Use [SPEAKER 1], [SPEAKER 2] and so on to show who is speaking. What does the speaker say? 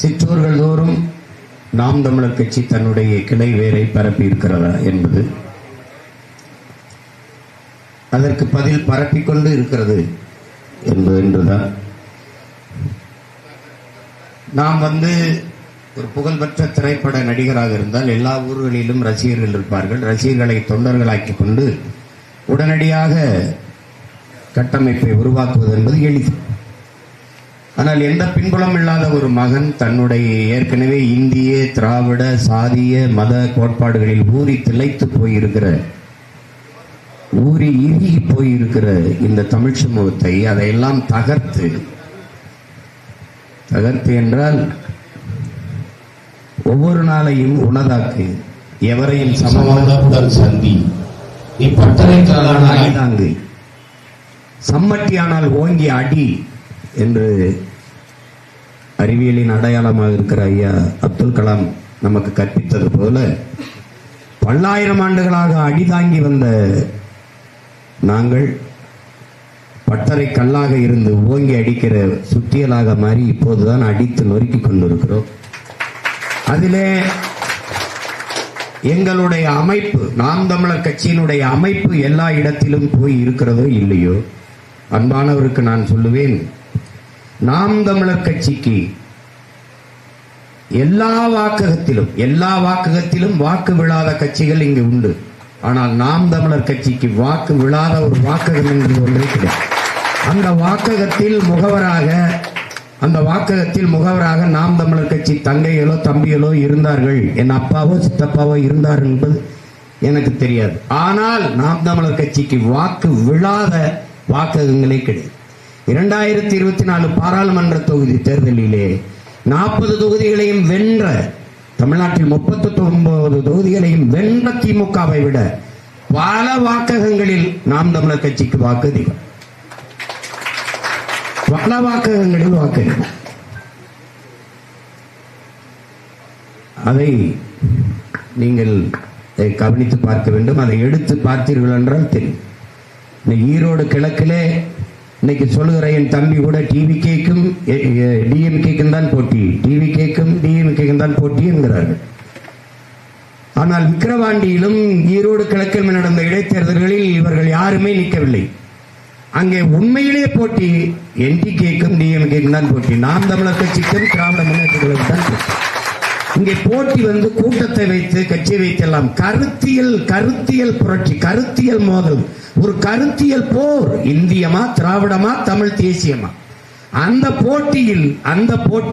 [SPEAKER 1] சிற்றூர்கள் தோறும் நாம் தமிழர் கட்சி தன்னுடைய கிளை வேரை பரப்பி இருக்கிறதா என்பது அதற்கு பதில் பரப்பிக்கொண்டு இருக்கிறது என்பது என்றுதான். நாம் வந்து ஒரு புகழ்பெற்ற திரைப்பட நடிகராக இருந்தால் எல்லா ஊர்களிலும் ரசிகர்கள் இருப்பார்கள். ரசிகர்களை தொண்டர்களாக்கிக் கொண்டு உடனடியாக கட்டமைப்பை உருவாக்குவது என்பது எளிது. ஆனால் எந்த பின்புலம் இல்லாத ஒரு மகன் தன்னுடைய ஏற்கனவே இந்திய திராவிட சாதிய மத கோட்பாடுகளில் ஊறி திளைத்து போயிருக்கிற ஊறி இறுகி போயிருக்கிற இந்த தமிழ் சமூகத்தை அதையெல்லாம் தகர்த்து தகர்த்து என்றால் ஒவ்வொரு நாளையும் உணதாக்கு எவரையும் சமமாக
[SPEAKER 2] சந்தி.
[SPEAKER 1] அடிதாங்கு சம்மட்டியானால் ஓங்கி அடி என்று அறிவியலின் அடையாளமாக இருக்கிற ஐயா அப்துல் கலாம் நமக்கு கற்பித்தது போல பல்லாயிரம் ஆண்டுகளாக அடி தாங்கி வந்த நாங்கள் பட்டறை கல்லாக இருந்து ஓங்கி அடிக்கிற சுத்தியலாக மாறி இப்போதுதான் அடித்து நொறுக்கி கொண்டிருக்கிறோம். அதிலே எங்களுடைய அமைப்பு நாம் தமிழர் கட்சியினுடைய அமைப்பு எல்லா இடத்திலும் போய் இருக்கிறதோ இல்லையோ? அன்பானவருக்கு நான் சொல்லுவேன் நாம் தமிழர் கட்சிக்கு எல்லா வாக்ககத்திலும் எல்லா வாக்ககத்திலும் வாக்கு விழாத கட்சிகள் இங்கு உண்டு. ஆனால் நாம் தமிழர் கட்சிக்கு வாக்கு விழாத ஒரு வாக்ககம் என்று ஒன்று கிடையாது. அந்த வாக்ககத்தில் முகவராக அந்த வாக்ககத்தில் முகவராக நாம் தமிழர் கட்சி தங்கைகளோ தம்பிகளோ இருந்தார்கள். என் அப்பாவோ சித்தப்பாவோ இருந்தார் என்பது எனக்கு தெரியாது. ஆனால் நாம் தமிழர் கட்சிக்கு வாக்கு விழாத வாக்ககங்களே கிடையாது. இரண்டாயிரத்தி இருபத்தி நாலு பாராளுமன்ற தொகுதி தேர்தலிலே நாற்பது தொகுதிகளையும் வென்ற தமிழ்நாட்டில் முப்பத்தி ஒன்பது தொகுதிகளையும் வென்ற திமுகவை விட பல வாக்ககங்களில் நாம் தமிழர் கட்சிக்கு வாக்கு அதிகம். பல வாக்ககங்களில் வாக்கு அதை நீங்கள் அதை கவனித்து பார்க்க வேண்டும். அதை எடுத்து பார்த்தீர்கள் என்றால் தெரியும். இந்த ஈரோடு கிழக்கிலே இன்னைக்கு சொல்லுகிற என் தம்பி கூட டிவி கேக்கும் டிஎம்கேக்கும் தான் போட்டி. டிவி கேக்கும் டிஎம்கேக்கும் தான் போட்டி என்கிறார்கள் ஆனால் விக்கிரவாண்டியிலும் ஈரோடு கிழக்கில் நடந்த இடைத்தேர்தல்களில் இவர்கள் யாருமே நிற்கவில்லை. அங்கே உண்மையிலே போட்டி என்டி என்டிகேக்கும் டிஎம்கேக்கும் தான் போட்டி. நாம் தமிழர் கட்சிக்கும் திராவிட முன்னேற்ற தான் போட்டி. இங்கே போட்டி வந்து கூட்டத்தை வைத்து கட்சியை வைத்தெல்லாம். கருத்தியல் கருத்தியல் புரட்சி கருத்தியல் மோதல். ஒரு கருத்தியல் போர். இந்தியமா திராவிடமா தமிழ் தேசியமா? அந்த போட்டியில் அந்த போட்டி